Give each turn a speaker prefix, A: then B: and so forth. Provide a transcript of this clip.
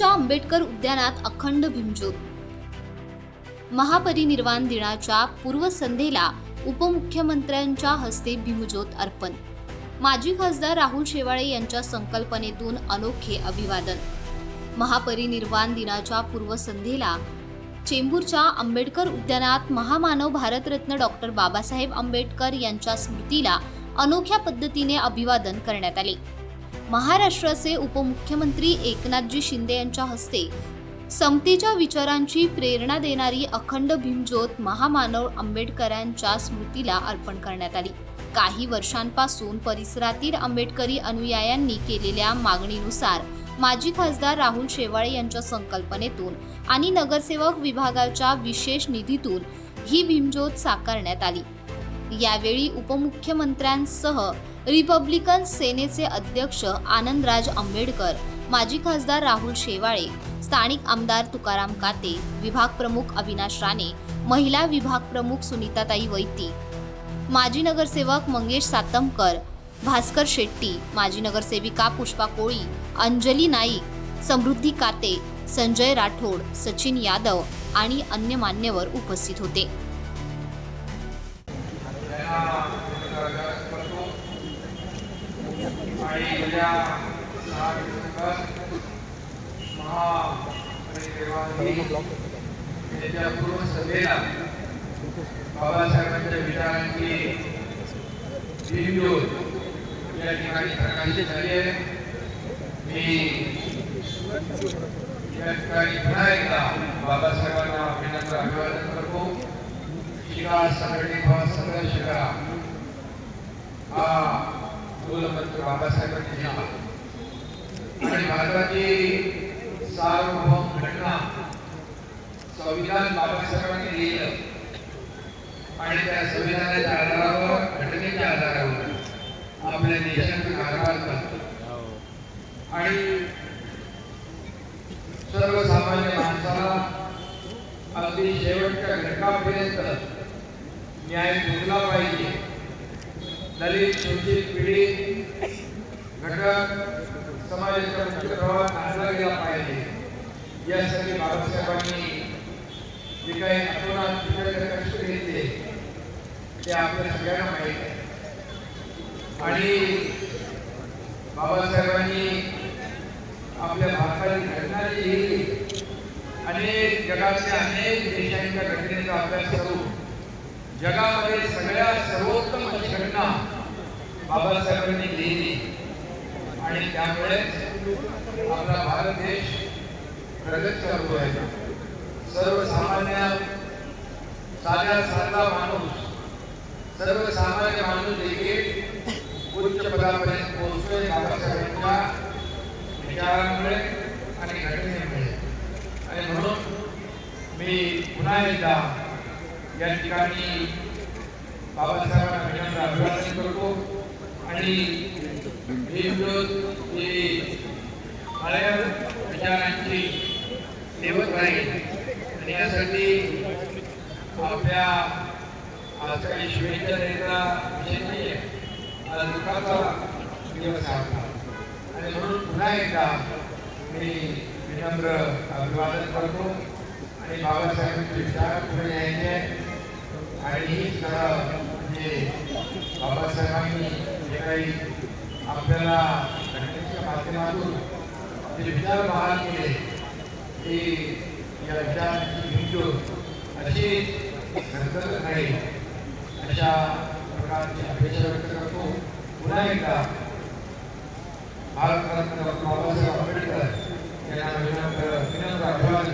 A: आंबेडकर उद्यानात अखंड भिमजोत महापरिनिर्वाण दिनाच्या पूर्वसंध्येला उपमुख्यमंत्र्यांच्या हस्ते भीमज्योत अर्पण. माजी खासदार राहुल शेवाळे यांच्या संकल्पनेतून अनोखे अभिवादन. महापरिनिर्वाण दिनाच्या पूर्वसंध्येला चेंबूरच्या आंबेडकर उद्यानात महामानव भारतरत्न डॉक्टर बाबासाहेब आंबेडकर यांच्या स्मृतीला अनोख्या पद्धतीने अभिवादन करण्यात आले. महाराष्ट्राचे उपमुख्यमंत्री एकनाथजी शिंदे यांच्या हस्ते समतेच्या विचारांची प्रेरणा देणारी अखंड भीमज्योत महामानव आंबेडकरांच्या स्मृतीला अर्पण करण्यात आली. काही वर्षांपासून परिसरातील आंबेडकरी अनुयायांनी केलेल्या मागणीनुसार माजी खासदार राहुल शेवाळे यांच्या संकल्पनेतून आणि नगरसेवक विभागाच्या विशेष निधीतून ही भीमज्योत साकारण्यात आली. यावेळी उपमुख्यमंत्र्यांसह रिपब्लिकन सेनेचे अध्यक्ष आनंदराज आंबेडकर माजी खासदार राहुल शेवाळे स्थानिक आमदार तुकाराम काते विभाग प्रमुख अविनाश राणे महिला विभाग प्रमुख सुनीताताई वैती माजी नगरसेवक मंगेश सातमकर भास्कर शेट्टी माजी नगरसेविका पुष्पा कोळी अंजली नाईक समृद्धी काते संजय राठोड सचिन यादव आणि अन्य मान्यवर उपस्थित होते.
B: आणि उद्या सहा डिसेंबर बाबासाहेबांच्या विचारांची या ठिकाणी प्रकाशित झाली आहे मी या ठिकाणी पुन्हा एकदा बाबासाहेबांना अभिनंदन अभिवादन करतो शिका संघटित व्हा करा हा मूलमंत्र बाबासाहेबांनी दिला. आणि भारताची सार्वभौम घटना संविधान बाबासाहेबांनी लिहिलं. आणि त्या संविधानाच्या आधारावर घटनेच्या आधारावर आपल्या देशाचा कारभार करतो आणि सर्वसामान्य माणसाला अगदी शेवटच्या घटकापर्यंत न्याय मिळला पाहिजे. दलित शोषित पीडित घटक समाजाच्या मुख्य प्रवाहात आणला गेला पाहिजे यासाठी बाबासाहेबांनी जे काही आठवणात कष्ट घेतले ते आपल्या सगळ्यांना माहीत आहे. आणि बाबासाहेबांनी आपल्या भारताची घटना लिहिली अनेक जगातल्या अनेक देशांच्या घटनेचा अभ्यास करून जगामध्ये सगळ्या सर्वोत्तम घटना बाबासाहेबांनी लिहिली. आणि त्यामुळेच आपला भारत देश प्रगत चालू आहे. सर्वसामान्य साध्या साधा माणूस सर्वसामान्य माणूस देखील उच्च पदापर्यंत पोहोचतोय बाबासाहेबांच्या विचारांमुळे आणि घटनेमुळे. आणि म्हणून मी पुन्हा एकदा या ठिकाणी बाबासाहेबांना विनम्र अभिवादन करतो. आणि भीमज्योत ही हळ्या विचारांची देवत राहील आणि यासाठी आपल्या आज काही शुभेच्छा द्यायचा विषय नाही आहे आज दुःखाचा दिवस आहे आणि म्हणून पुन्हा एकदा मी विनम्र अभिवादन करतो आणि बाबासाहेबांचे विचार पुढे न्यायचे आहे. आणि हीच खरं म्हणजे बाबासाहेबांनी जे काही आपल्याला घटनेच्या माध्यमातून जे विचार बहाल केले ते या विचारांची भीमज्योत अशी घडत राहील अशा प्रकारची अपेक्षा व्यक्त करतो. पुन्हा एकदा भारतरत्न बाबासाहेब आंबेडकर यांना विनम्र विनम्र अभिवादन